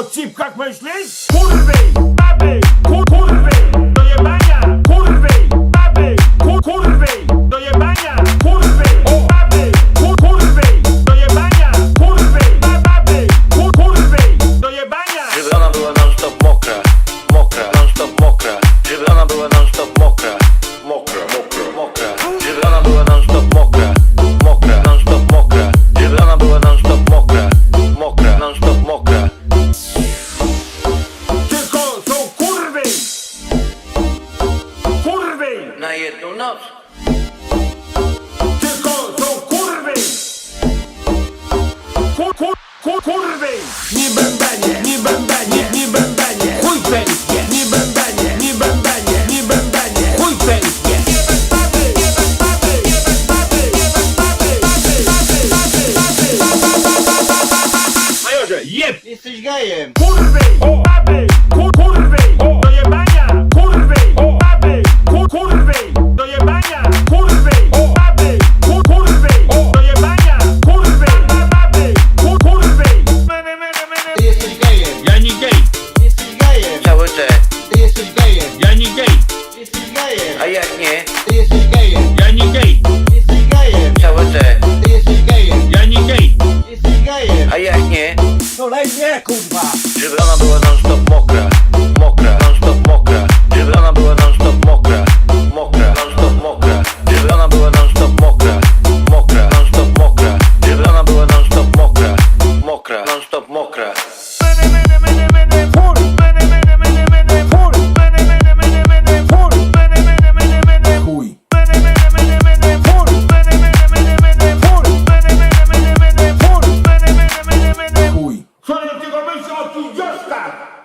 О, тип, как мы шли? Курвей! kur, kur, kur, kurwy! Nie bębenie, nie bębenie, nie bębenie Chuj pęskie, nie bębenie, nie bębenie, nie bębenie Chuj pęskie Majorze, jeb! Jesteś gejem! Kurwy! O! jak nie? Ty jesteś gejem. Ja nie gej. Jesteś gejem. Te. Ty jesteś gejem. Ja nie gej. Jesteś gejem. A jak nie? No lej nie, kurwa. Żeby ona była non stop mokra. Mokra. Non stop mokra. Żeby ona była non stop mokra. Mokra. Non stop mokra. Żeby ona była non stop mokra. Mokra. Non stop mokra. Żeby ona była non stop mokra. Mokra. Non stop mokra. Norte de